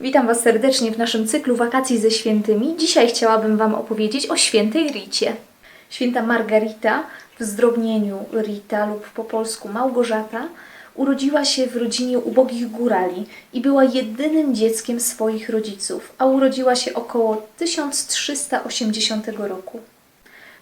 Witam Was serdecznie w naszym cyklu Wakacji ze Świętymi. Dzisiaj chciałabym Wam opowiedzieć o świętej Ricie. Święta Margarita, w zdrobnieniu Rita lub po polsku Małgorzata, urodziła się w rodzinie ubogich górali i była jedynym dzieckiem swoich rodziców, a urodziła się około 1380 roku.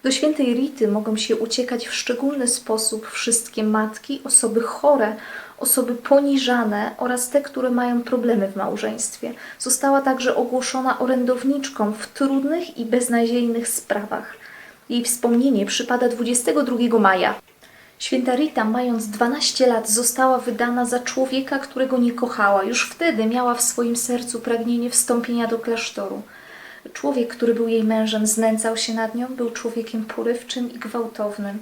Do świętej Rity mogą się uciekać w szczególny sposób wszystkie matki, osoby chore, osoby poniżane oraz te, które mają problemy w małżeństwie. Została także ogłoszona orędowniczką w trudnych i beznadziejnych sprawach. Jej wspomnienie przypada 22 maja. Święta Rita, mając 12 lat, została wydana za człowieka, którego nie kochała. Już wtedy miała w swoim sercu pragnienie wstąpienia do klasztoru. Człowiek, który był jej mężem, znęcał się nad nią, był człowiekiem porywczym i gwałtownym.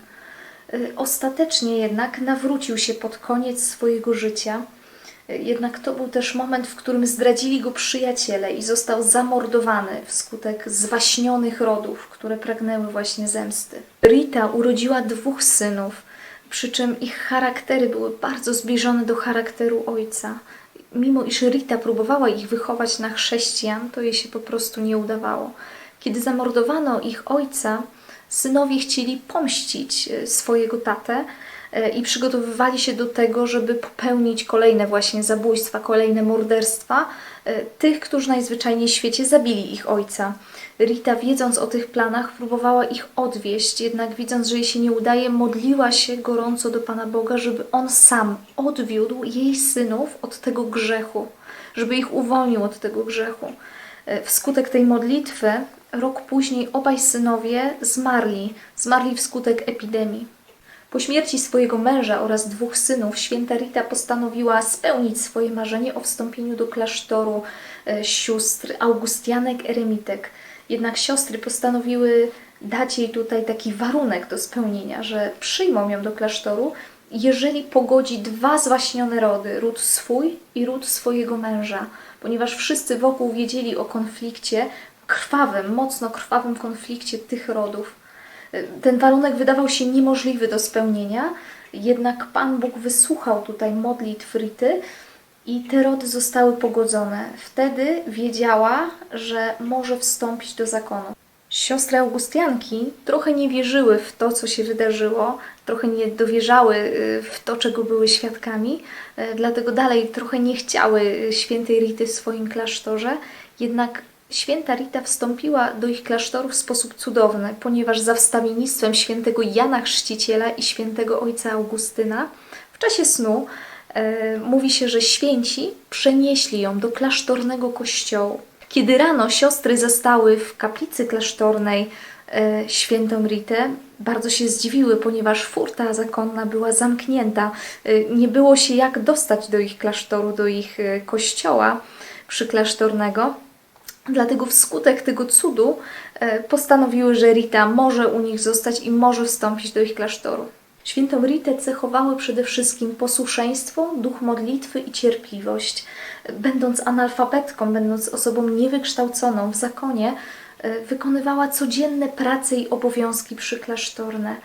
Y, Ostatecznie jednak nawrócił się pod koniec swojego życia. Y, Jednak to był też moment, w którym zdradzili go przyjaciele i został zamordowany wskutek zwaśnionych rodów, które pragnęły właśnie zemsty. Rita urodziła dwóch synów, przy czym ich charaktery były bardzo zbliżone do charakteru ojca. Mimo iż Rita próbowała ich wychować na chrześcijan, to jej się po prostu nie udawało. Kiedy zamordowano ich ojca, synowie chcieli pomścić e, swojego tatę e, i przygotowywali się do tego, żeby popełnić kolejne właśnie zabójstwa, kolejne morderstwa e, tych, którzy najzwyczajniej w świecie zabili ich ojca. Rita, wiedząc o tych planach, próbowała ich odwieść, jednak widząc, że jej się nie udaje, modliła się gorąco do Pana Boga, żeby On sam odwiódł jej synów od tego grzechu, żeby ich uwolnił od tego grzechu. Wskutek tej modlitwy, rok później obaj synowie zmarli, zmarli wskutek epidemii. Po śmierci swojego męża oraz dwóch synów, święta Rita postanowiła spełnić swoje marzenie o wstąpieniu do klasztoru e, sióstr Augustianek Eremitek. Jednak siostry postanowiły dać jej tutaj taki warunek do spełnienia, że przyjmą ją do klasztoru, jeżeli pogodzi dwa zwaśnione rody, ród swój i ród swojego męża, ponieważ wszyscy wokół wiedzieli o konflikcie, krwawym, mocno krwawym konflikcie tych rodów. Ten warunek wydawał się niemożliwy do spełnienia, jednak Pan Bóg wysłuchał tutaj modlitw Rity i te rody zostały pogodzone. Wtedy wiedziała, że może wstąpić do zakonu. Siostry Augustianki trochę nie wierzyły w to, co się wydarzyło, trochę nie dowierzały y, w to, czego były świadkami, y, dlatego dalej trochę nie chciały y, świętej Rity w swoim klasztorze. Jednak święta Rita wstąpiła do ich klasztoru w sposób cudowny, ponieważ za wstawiennictwem świętego Jana Chrzciciela i świętego ojca Augustyna w czasie snu e, mówi się, że święci przenieśli ją do klasztornego kościołu. Kiedy rano siostry zastały w kaplicy klasztornej e, świętą Ritę, bardzo się zdziwiły, ponieważ furta zakonna była zamknięta. E, nie było się jak dostać do ich klasztoru, do ich e, kościoła przyklasztornego. Dlatego wskutek tego cudu e, postanowiły, że Rita może u nich zostać i może wstąpić do ich klasztoru. Świętą Ritę cechowały przede wszystkim posłuszeństwo, duch modlitwy i cierpliwość. Będąc analfabetką, będąc osobą niewykształconą w zakonie, e, wykonywała codzienne prace i obowiązki przyklasztorne.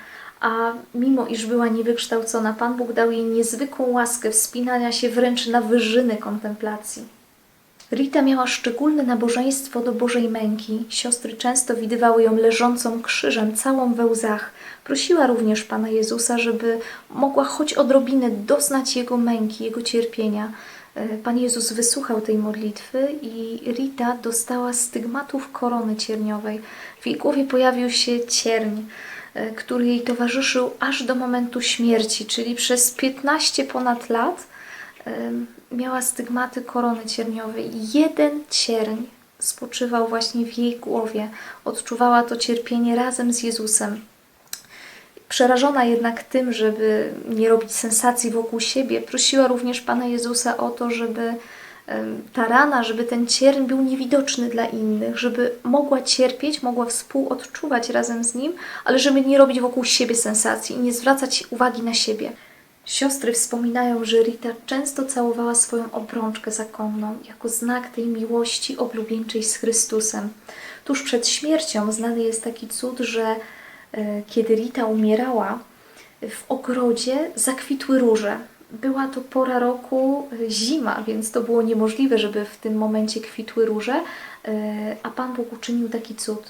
A mimo iż była niewykształcona, Pan Bóg dał jej niezwykłą łaskę wspinania się wręcz na wyżyny kontemplacji. Rita miała szczególne nabożeństwo do Bożej Męki. Siostry często widywały ją leżącą krzyżem, całą we łzach. Prosiła również Pana Jezusa, żeby mogła choć odrobinę doznać Jego męki, Jego cierpienia. E, Pan Jezus wysłuchał tej modlitwy i Rita dostała stygmatów korony cierniowej. W jej głowie pojawił się cierń, e, który jej towarzyszył aż do momentu śmierci, czyli przez 15 ponad lat miała stygmaty korony cierniowej. Jeden cierń spoczywał właśnie w jej głowie. Odczuwała to cierpienie razem z Jezusem. Przerażona jednak tym, żeby nie robić sensacji wokół siebie, prosiła również Pana Jezusa o to, żeby ta rana, żeby ten cierń był niewidoczny dla innych, żeby mogła cierpieć, mogła współodczuwać razem z nim, ale żeby nie robić wokół siebie sensacji i nie zwracać uwagi na siebie. Siostry wspominają, że Rita często całowała swoją obrączkę zakonną jako znak tej miłości oblubieńczej z Chrystusem. Tuż przed śmiercią znany jest taki cud, że e, kiedy Rita umierała, w ogrodzie zakwitły róże. była to pora roku e, zima, więc to było niemożliwe, żeby w tym momencie kwitły róże, e, a Pan Bóg uczynił taki cud,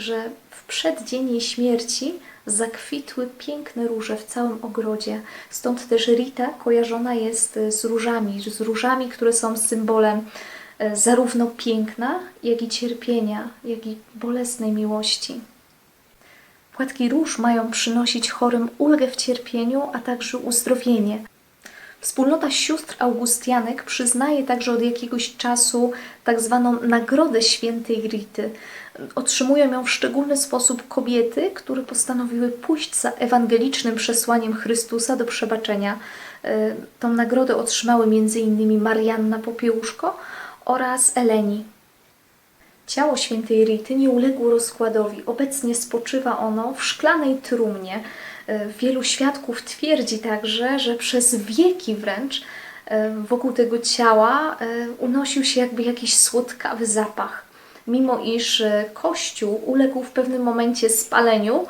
że w przeddzień jej śmierci zakwitły piękne róże w całym ogrodzie. Stąd też Rita kojarzona jest e, z różami, z różami, które są symbolem e, zarówno piękna, jak i cierpienia, jak i bolesnej miłości. Płatki róż mają przynosić chorym ulgę w cierpieniu, a także uzdrowienie. Wspólnota sióstr Augustianek przyznaje także od jakiegoś czasu tak zwaną Nagrodę Świętej Rity. Otrzymują ją w szczególny sposób kobiety, które postanowiły pójść za ewangelicznym przesłaniem Chrystusa do przebaczenia. E, Tą nagrodę otrzymały m.in. Marianna Popiełuszko oraz Eleni. Ciało świętej Rity nie uległo rozkładowi. Obecnie spoczywa ono w szklanej trumnie. E, Wielu świadków twierdzi także, że przez wieki wręcz e, wokół tego ciała e, unosił się jakby jakiś słodkawy zapach. Mimo iż kościół uległ w pewnym momencie spaleniu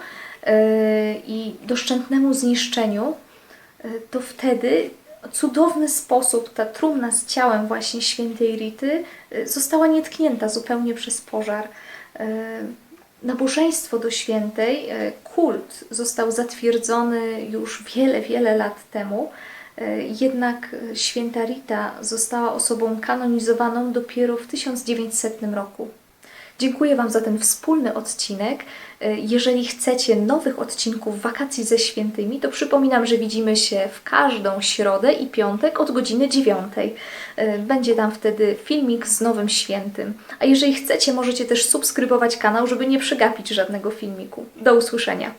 i doszczętnemu zniszczeniu, to wtedy cudowny sposób ta trumna z ciałem właśnie świętej Rity została nietknięta zupełnie przez pożar. Nabożeństwo do świętej, y, kult został zatwierdzony już wiele, wiele lat temu, y, jednak y, święta Rita została osobą kanonizowaną dopiero w 1900 roku. Dziękuję Wam za ten wspólny odcinek. E, Jeżeli chcecie nowych odcinków wakacji ze świętymi, to przypominam, że widzimy się w każdą środę i piątek od godziny 9. E, Będzie tam wtedy filmik z nowym świętym. A jeżeli chcecie, możecie też subskrybować kanał, żeby nie przegapić żadnego filmiku. Do usłyszenia.